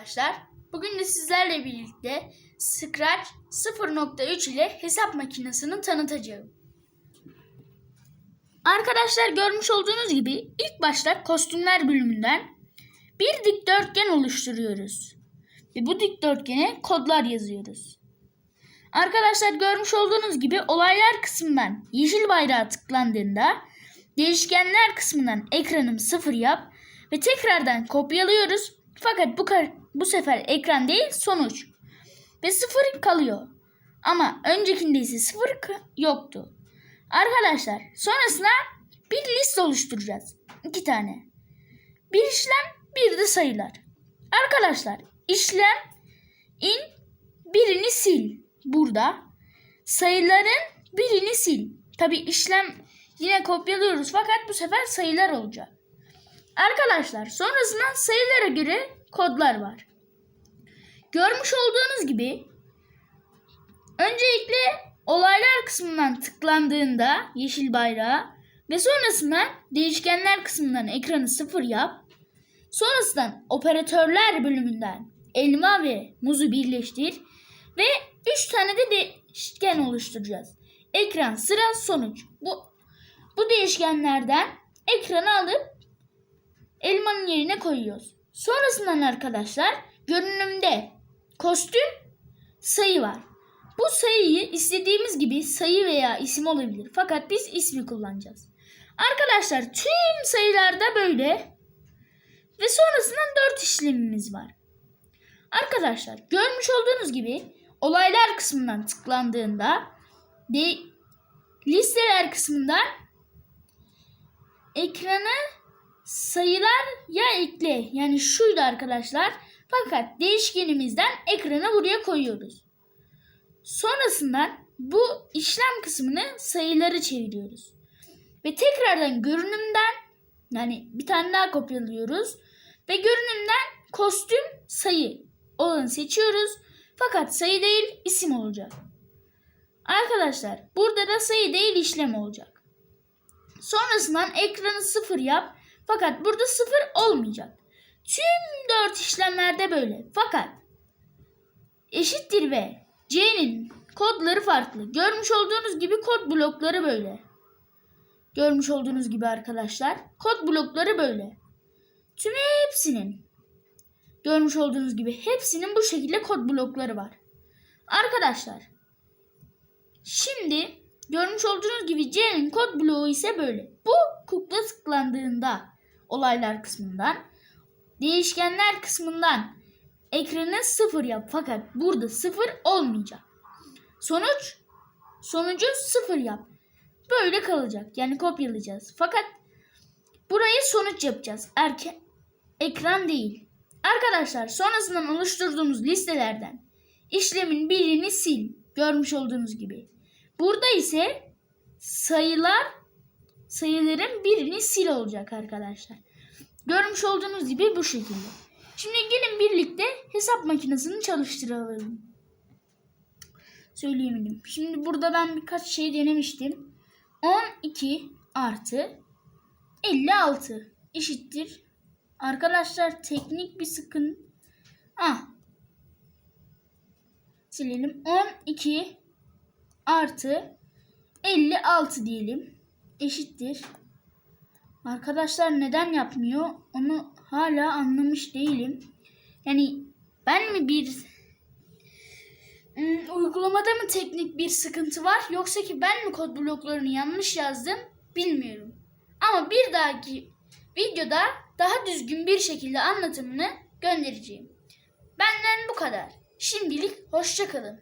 arkadaşlar. Bugün de sizlerle birlikte Scratch 0.3 ile hesap makinesini tanıtacağım. Arkadaşlar görmüş olduğunuz gibi ilk başta kostümler bölümünden bir dikdörtgen oluşturuyoruz. Ve bu dikdörtgene kodlar yazıyoruz. Arkadaşlar görmüş olduğunuz gibi olaylar kısmından yeşil bayrağa tıklandığında değişkenler kısmından ekranım sıfır yap ve tekrardan kopyalıyoruz. Fakat bu bu sefer ekran değil sonuç. Ve sıfır kalıyor. Ama öncekinde ise sıfır yoktu. Arkadaşlar sonrasında bir liste oluşturacağız. İki tane. Bir işlem bir de sayılar. Arkadaşlar işlem in birini sil burada. Sayıların birini sil. Tabi işlem yine kopyalıyoruz fakat bu sefer sayılar olacak. Arkadaşlar sonrasında sayılara göre kodlar var. Görmüş olduğunuz gibi öncelikle olaylar kısmından tıklandığında yeşil bayrağa ve sonrasında değişkenler kısmından ekranı sıfır yap. Sonrasında operatörler bölümünden elma ve muzu birleştir ve 3 tane de değişken oluşturacağız. Ekran, sıra, sonuç. Bu bu değişkenlerden ekranı alıp elmanın yerine koyuyoruz. Sonrasından arkadaşlar görünümde kostüm sayı var. Bu sayıyı istediğimiz gibi sayı veya isim olabilir. Fakat biz ismi kullanacağız. Arkadaşlar tüm sayılarda böyle ve sonrasından 4 işlemimiz var. Arkadaşlar görmüş olduğunuz gibi olaylar kısmından tıklandığında listeler kısmından ekrana sayılar ya ekle yani şuydu arkadaşlar. Fakat değişkenimizden ekranı buraya koyuyoruz. Sonrasından bu işlem kısmını sayıları çeviriyoruz. Ve tekrardan görünümden yani bir tane daha kopyalıyoruz. Ve görünümden kostüm sayı olanı seçiyoruz. Fakat sayı değil isim olacak. Arkadaşlar burada da sayı değil işlem olacak. Sonrasından ekranı sıfır yap. Fakat burada sıfır olmayacak. Tüm dört işlemlerde böyle. Fakat eşittir ve C'nin kodları farklı. Görmüş olduğunuz gibi kod blokları böyle. Görmüş olduğunuz gibi arkadaşlar kod blokları böyle. Tüm hepsinin görmüş olduğunuz gibi hepsinin bu şekilde kod blokları var. Arkadaşlar şimdi görmüş olduğunuz gibi C'nin kod bloğu ise böyle. Bu kukla tıklandığında olaylar kısmından değişkenler kısmından ekranı sıfır yap fakat burada sıfır olmayacak. Sonuç sonucu sıfır yap. Böyle kalacak. Yani kopyalayacağız. Fakat burayı sonuç yapacağız. Erke ekran değil. Arkadaşlar sonrasından oluşturduğumuz listelerden işlemin birini sil. Görmüş olduğunuz gibi. Burada ise sayılar sayıların birini sil olacak arkadaşlar. Görmüş olduğunuz gibi bu şekilde. Şimdi gelin birlikte hesap makinesini çalıştıralım. Söyleyemedim. Şimdi burada ben birkaç şey denemiştim. 12 artı 56 eşittir. Arkadaşlar teknik bir sıkıntı. Ah. Silelim. 12 artı 56 diyelim. Eşittir. Arkadaşlar neden yapmıyor? Onu hala anlamış değilim. Yani ben mi bir Hmm, uygulamada mı teknik bir sıkıntı var yoksa ki ben mi kod bloklarını yanlış yazdım bilmiyorum. Ama bir dahaki videoda daha düzgün bir şekilde anlatımını göndereceğim. Benden bu kadar. Şimdilik hoşçakalın.